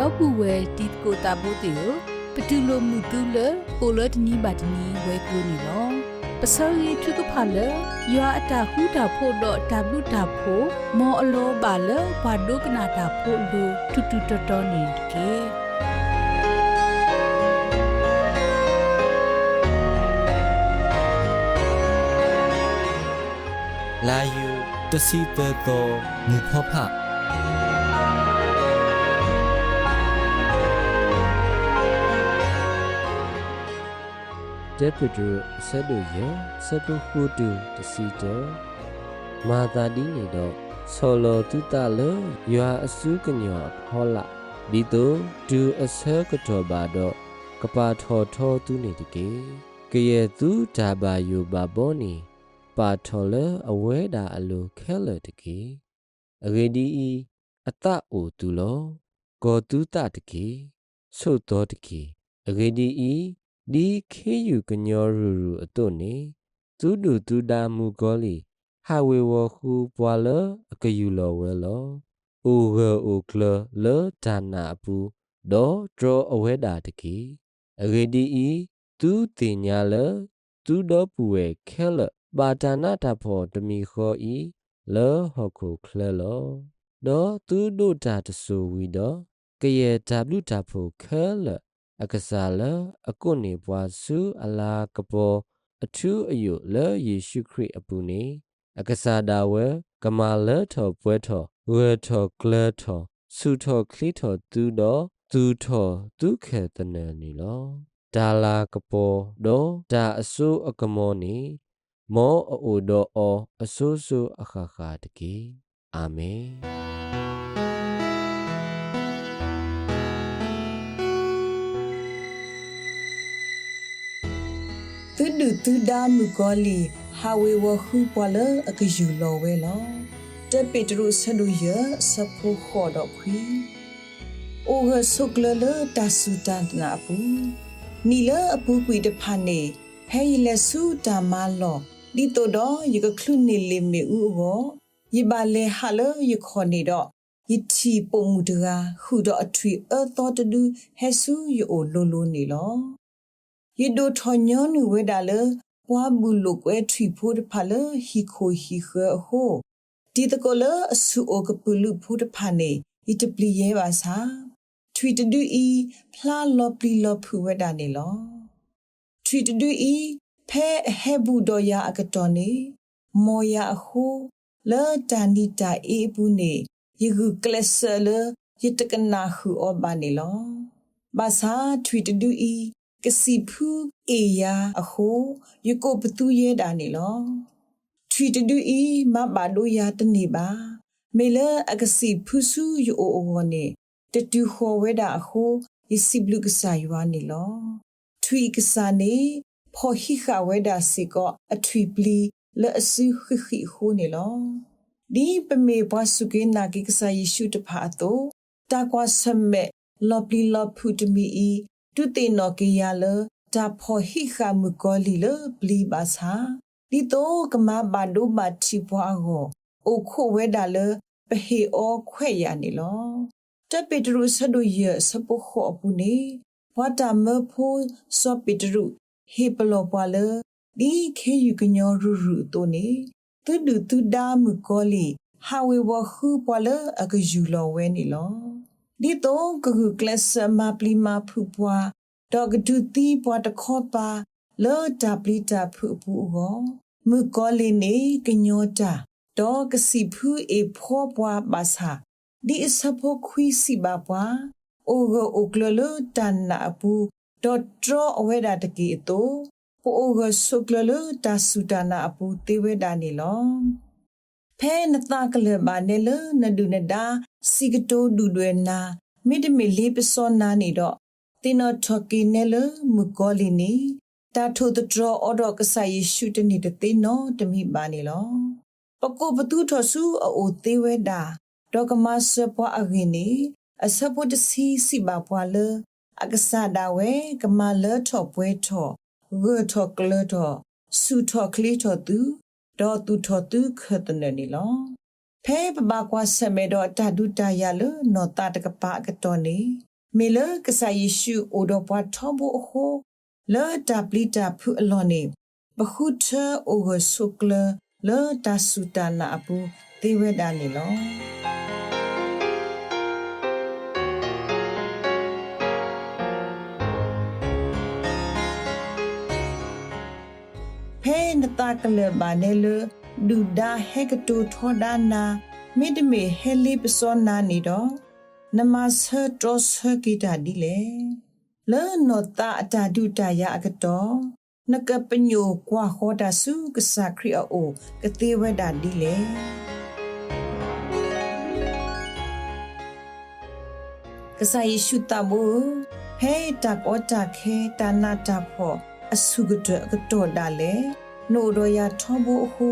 တော့ပူဝဲတီကိုတာဘိုတီကိုပတူလိုမှုတူလကိုလတနီဘာတနီဝဲကူနီလောပစောရီထုကဖလရွာအတာဟူတာဖို့တော့တဘလူတာဖို့မောအလောပါလဘာဒုကနာတာဖို့လူတူတူတော်တော်နေကေလာယူတစီတေတော်မူဖဖ တေပဒုဆက်တို့ရဆက်တို့ခုတူတစီတောမာတာဒီနေတော့ဆောလောတုတလရွာအစုကညောဟောလာဒီတော့ဒူအဆဲကတော်ပါတော့ကပါထော်ထောသူနေတကေကရဲ့သူဒါဘာယူဘာဘောနီပါထော်လအဝဲတာအလိုခဲလတကေအဂေဒီဤအတအိုသူလောကောတုတတကေဆုတ်တော်တကေအဂေဒီဤ ဒီခေယူကညောရူရူအတုနေသူဒူသူဒါမူကောလီဟာဝေဝခုပွာလအကယူလောဝဲလောအိုဂအိုကလလဒါနာပူဒေါ်ဒရအဝဲတာတကေအဂေဒီဤသူတင်ညာလသူတော့ပူဝဲခဲလပါတာနာတာဖော်တမီခောဤလောဟခုခလလောဒေါ်သူတို့တာတဆူဝီတော့ကရဲ့ W တာဖိုခဲလ အကစားလအကွနေပွားစုအလာကပေါ်အထူးအယုလယေရှုခရစ်အပူနေအကစားဒါဝဲကမာလထော်ပွဲထော်ဝဲထော်ကလထော်စုထော်ခလီထော်သူတော့သူထော်ဒုခေတနေနီလောဒါလာကပေါ်တော့ဒါအစိုးအကမောနီမောအိုတော့အောအစိုးစုအခါခါတကေအာမင် သူဒုသူဒါမူကောလီဟာဝေဝခုပွာလအကယူလောဝဲလောတပေတရုဆဒူယစဖိုခေါ်တော့ခွီအိုဂဆုကလလတဆူတန်တနာပူနီလအပူကွီတဖာနေဟဲယလဆူတာမလောဒီတိုတော့ယကခလုနေလေမေဥဘောယပါလေဟာလယခေါ်နေတော့ယတီပုံမူတကာခုတော့အထွေအသောတဒူဟဲဆူယိုလိုလိုနေလော ယဒိုထောညောနုဝဲဒါလပွားဘူးလုကွဲထီဖို့တဖလဟီခိုဟီခဟိုဒီတကောလအဆူအိုကပလူဖို့တဖနေဤတပလီရဲပါစာထွီတဒူဤဖလာလောပလီလောဖူဝဲဒါနေလောထွီတဒူဤဖဲဟဲဘူးတော့ရအကတော်နေမော်ရအဟုလာတန်ဒီတာအေးဘူးနေယခုကလဆလယတကနာခုအောဘာနေလောဘာသာထွီတဒူဤ ကစီဖူအေယာအဟိုယကိုပတူရဲတာနေလောထရီတဒူအီမဘာဒိုယာတနေပါမေလအကစီဖူဆူယိုအိုဝနေတတူခေါ်ဝဲတာအဟိုယစီဘလူကဆာယွာနေလောထရီကဆာနေဖော်ဟိခဝဲတာစီကောအထရီပလီလဲအစုခိခိဟိုနေလောဒီပမေဘွားစုကေနာကိကဆာယေရှုတဖာတော့တာကွာဆမဲလော်ပလီလော်ဖူတမီအီ တုတေနောကေယလတာဖောဟိခမကောလီလပလီပါစာဒီတော့ကမဘာဒိုဘာတီပွားကိုအိုခိုဝဲဒါလပဟေအောခွဲ့ရနေလောတပေတရုဆဒုယစပုခောအပူနေဘဝတာမဖိုးစောပေတရုဟေပလောပွာလဒီခေယူကညောရူရူတိုနေသူဒုသူဒါမကောလီဟာဝေဝခုပွာလအကယူလောဝဲနေလော ဒီတော့ကခုကလစမပလီမာဖူပွားဒေါကဒူတီပွားတခောပါလောတာပလီတာဖူပူကိုမူကောလီနေကညောတာဒေါကစီဖူအေဖောပွားပါစာဒီအစဖို့ခွီစီပါပွားအိုဂိုအိုကလလတန်နာပူဒေါထရအဝဲတာတကီတိုပိုအိုဂဆုကလလတာဆူတနာအပူတေဝဲတာနေလော ဖဲနတာကလဘာနေလနဒုနဒါစီကတိုဒူတွေနာမိဒမီလေးပစောနာနေတော့တင်တော်ထကီနေလမူကောလီနေတာထိုတဒရအော်ဒကဆာယေရှုတနေတဲ့တင်နော်တမိပါနေလောပကုပတူထဆူအိုသေးဝဲတာဒေါကမဆပွားအဂင်းနေအစပုတစီစီပါပွားလအကဆာဒါဝဲကမလထောပွဲထောဂေထောကလထောဆူထောကလီထောသူ ဒေါ်သူထောသူခတ်တဲ့နေလောဖဲပပကွာဆမေတော့တဒုတရလနောတတကပအကတော်နေမေလကဆာယေရှုအိုဒပွားထောဘဟိုလာတပလီတာဖူအလောနေဘခုထအိုဂဆုကလလာတဆူတနာအပူသေဝဒနေလော ဖဲနတကလဘာနေလဒူဒါဟက်ကတူထောဒါနာမိဒမေဟဲလီပစောနာနေတော့နမဆာတရစဟကိတာဒီလေလဲနောတာအတာဒုတာယအကတော့နကပညိုကွာခေါ်တာစုကစားခရီအိုကတိဝဒဒီလေကစားယေရှုတဘူဟဲတာကောတာခဲတာနာတာဖို့ အဆုကတကတော်ဒါလေနိုရယာထောဘူဟု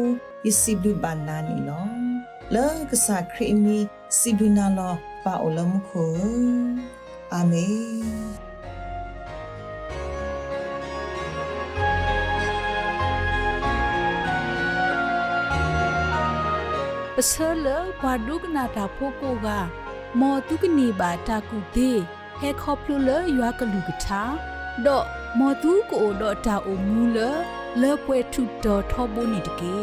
ယစီဘဘာနာနီလောလဲကစားခရီမီစီဘနာလောပါအလမှုခိုအာမင်ပစလဘာဒုကနာတာဖိုကိုကမော်တုကနေပါတာကူသေးဟဲခေါပလူလရွာကလူကထာတော့မော်တုကိုတော့တာအုံမူလလဲပွဲထုတော်ထောဘုန်နေတကေ